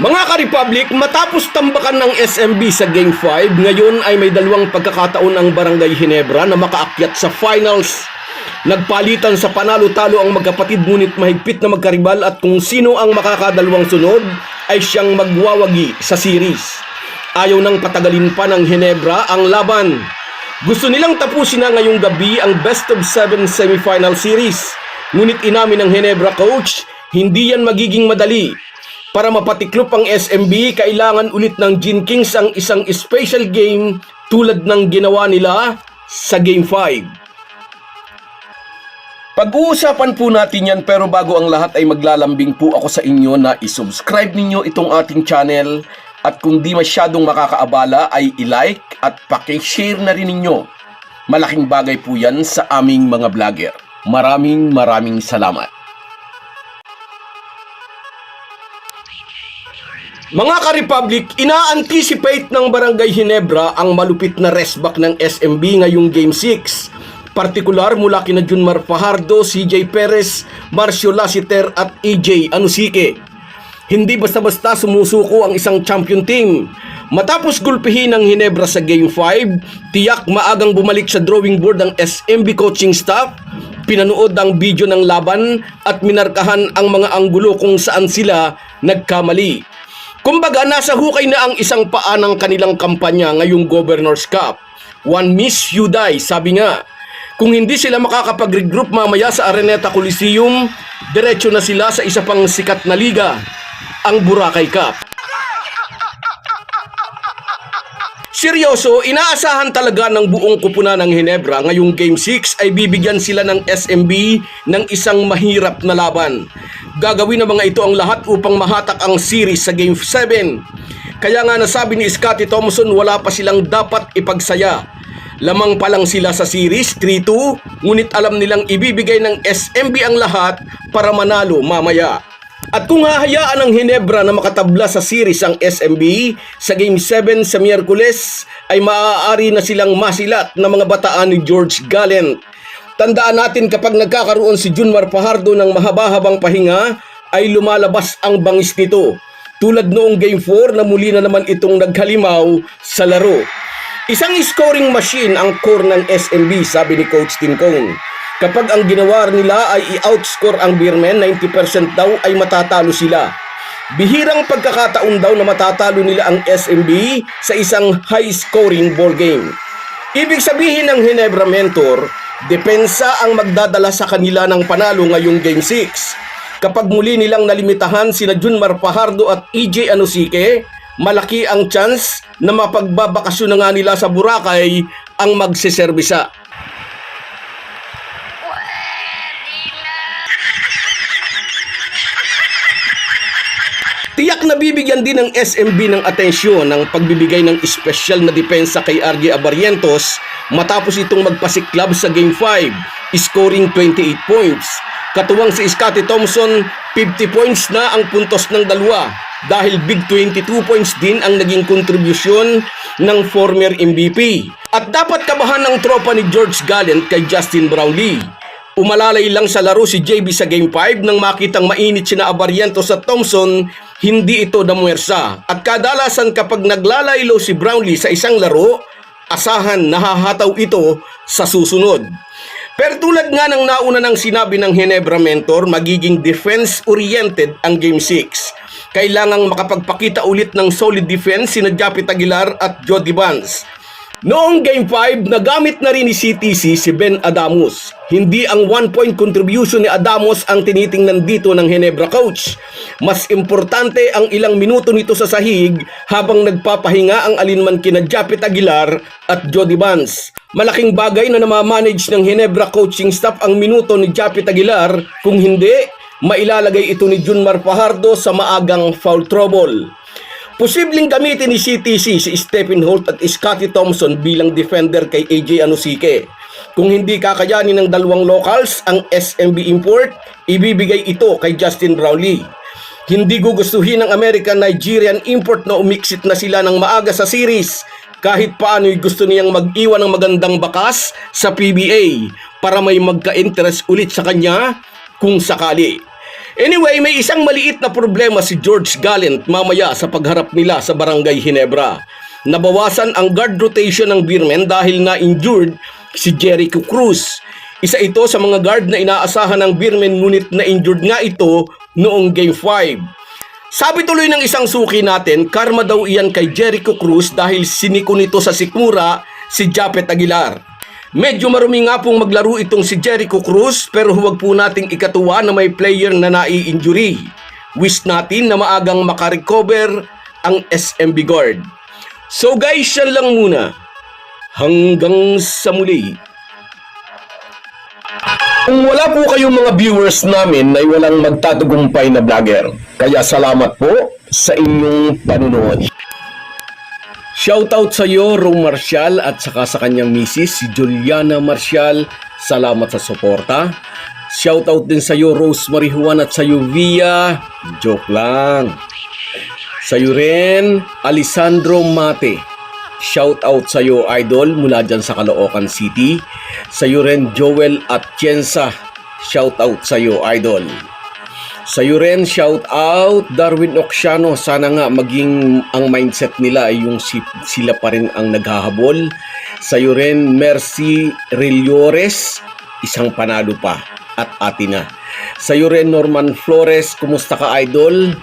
Mga ka-Republic, matapos tambakan ng SMB sa Game 5, ngayon ay may dalawang pagkakataon ang Barangay Hinebra na makaakyat sa finals. Nagpalitan sa panalo-talo ang magkapatid ngunit mahigpit na magkaribal at kung sino ang makakadalawang sunod ay siyang magwawagi sa series. Ayaw nang patagalin pa ng Hinebra ang laban. Gusto nilang tapusin na ngayong gabi ang best of 7 semifinal series. Ngunit inamin ng Hinebra coach, hindi yan magiging madali. Para mapatiklop ang SMB, kailangan ulit ng Gin Kings ang isang special game tulad ng ginawa nila sa Game 5. Pag-uusapan po natin yan pero bago ang lahat ay maglalambing po ako sa inyo na isubscribe ninyo itong ating channel at kung di masyadong makakaabala ay i-like at pakishare na rin ninyo. Malaking bagay po yan sa aming mga vlogger. Maraming maraming salamat. Mga ka-Republic, ina-anticipate ng Barangay Hinebra ang malupit na restback ng SMB ngayong Game 6. Partikular mula kina Junmar Fajardo, CJ Perez, Marcio Lassiter at EJ Anusike. Hindi basta-basta sumusuko ang isang champion team. Matapos gulpihin ng Hinebra sa Game 5, tiyak maagang bumalik sa drawing board ang SMB coaching staff, pinanood ang video ng laban at minarkahan ang mga anggulo kung saan sila nagkamali. Kumbaga, nasa hukay na ang isang paa ng kanilang kampanya ngayong Governor's Cup. One miss, you die, sabi nga. Kung hindi sila makakapag-regroup mamaya sa Araneta Coliseum, diretso na sila sa isa pang sikat na liga, ang Boracay Cup. Seryoso, inaasahan talaga ng buong kupuna ng Hinebra ngayong Game 6 ay bibigyan sila ng SMB ng isang mahirap na laban. Gagawin ng mga ito ang lahat upang mahatak ang series sa Game 7. Kaya nga nasabi ni Scotty Thompson wala pa silang dapat ipagsaya. Lamang pa lang sila sa series 3-2, ngunit alam nilang ibibigay ng SMB ang lahat para manalo mamaya. At kung hahayaan ng Hinebra na makatabla sa series ang SMB, sa Game 7 sa Miyerkules ay maaari na silang masilat na mga bataan ni George Gallant. Tandaan natin kapag nagkakaroon si Junmar Fajardo ng mahaba-habang pahinga, ay lumalabas ang bangis nito. Tulad noong Game 4 na muli na naman itong naghalimaw sa laro. Isang scoring machine ang core ng SMB, sabi ni Coach Tim Cone. Kapag ang ginawa nila ay i-outscore ang Beermen, 90% daw ay matatalo sila. Bihirang pagkakataon daw na matatalo nila ang SMB sa isang high-scoring ball game. Ibig sabihin ng Hinebra Mentor, depensa ang magdadala sa kanila ng panalo ngayong Game 6. Kapag muli nilang nalimitahan sina Junmar Fajardo at EJ Anusike, malaki ang chance na mapagbabakasyon na nga nila sa Boracay ang magseserbisa. Tiyak na din ng SMB ng atensyon ng pagbibigay ng espesyal na depensa kay RJ Abarientos matapos itong magpasiklab sa Game 5, scoring 28 points. Katuwang si Scotty Thompson, 50 points na ang puntos ng dalawa dahil big 22 points din ang naging kontribusyon ng former MVP. At dapat kabahan ng tropa ni George Gallant kay Justin Brownlee. Umalalay lang sa laro si JB sa Game 5 nang makitang mainit sina Abarientos at Thompson, hindi ito damuwersa. At kadalasan kapag naglalaylo si Brownlee sa isang laro, asahan nahahataw ito sa susunod. Pero tulad nga ng nauna ng sinabi ng Hinebra Mentor, magiging defense-oriented ang Game 6. Kailangang makapagpakita ulit ng solid defense sina Japit Aguilar at Jody Vance. Noong Game 5, nagamit na rin ni CTC si Ben Adamus. Hindi ang one-point contribution ni Adamus ang tinitingnan dito ng Hinebra coach. Mas importante ang ilang minuto nito sa sahig habang nagpapahinga ang alinman kina Japit Aguilar at Jody Vance. Malaking bagay na namamanage ng Hinebra coaching staff ang minuto ni Japit Aguilar. Kung hindi, mailalagay ito ni Junmar Fajardo sa maagang foul trouble. Posibleng gamitin ni CTC si Stephen Holt at Scotty Thompson bilang defender kay AJ Anusike. Kung hindi kakayanin ng dalawang locals ang SMB import, ibibigay ito kay Justin Brownlee. Hindi gugustuhin ng American-Nigerian import na umiksit na sila ng maaga sa series. Kahit paano'y gusto niyang mag-iwan ng magandang bakas sa PBA para may magka-interest ulit sa kanya kung sakali. Anyway, may isang maliit na problema si George Gallant mamaya sa pagharap nila sa Barangay Hinebra. Nabawasan ang guard rotation ng Beermen dahil na-injured si Jericho Cruz. Isa ito sa mga guard na inaasahan ng Beermen ngunit na-injured nga ito noong Game 5. Sabi tuloy ng isang suki natin, karma daw iyan kay Jericho Cruz dahil siniko nito sa sikmura si Japet Aguilar. Medyo marumi nga pong maglaro itong si Jericho Cruz pero huwag po nating ikatuwa na may player na nai-injury. Wish natin na maagang makarecover ang SMB Guard. So guys, yan lang muna. Hanggang sa muli. Kung wala po kayong mga viewers namin ay walang magtatagumpay na vlogger. Kaya salamat po sa inyong panunood. Shoutout sa iyo, Rome Marcial at saka sa kanyang misis, si Juliana Marcial. Salamat sa suporta. Shoutout din sa iyo, Rosemary Juan at sa iyo, Via. Joke lang. Sa iyo rin, Alessandro Mate. Shoutout sa iyo, Idol, mula dyan sa Caloocan City. Sa iyo rin, Joel Atienza. Shoutout sa iyo, Idol. Sa iyo rin, shout out Darwin Oxiano. Sana nga maging ang mindset nila ay yung si, sila pa rin ang naghahabol. Sa iyo rin, Mercy Rilores. Isang panalo pa at atin na. Sa iyo rin, Norman Flores. Kumusta ka, idol?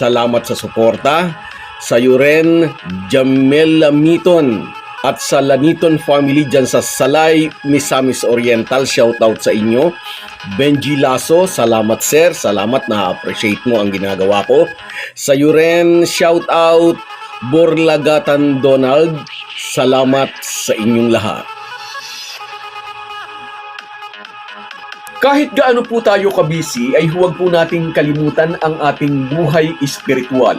Salamat sa suporta. Sa iyo rin, Jamel Lamiton at sa Laniton family dyan sa Salay, Misamis Oriental. Shoutout sa inyo. Benji Lasso, salamat sir. Salamat na-appreciate mo ang ginagawa ko. Sa iyo rin, shoutout Borlagatan Donald. Salamat sa inyong lahat. Kahit gaano po tayo kabisi ay huwag po nating kalimutan ang ating buhay espiritual.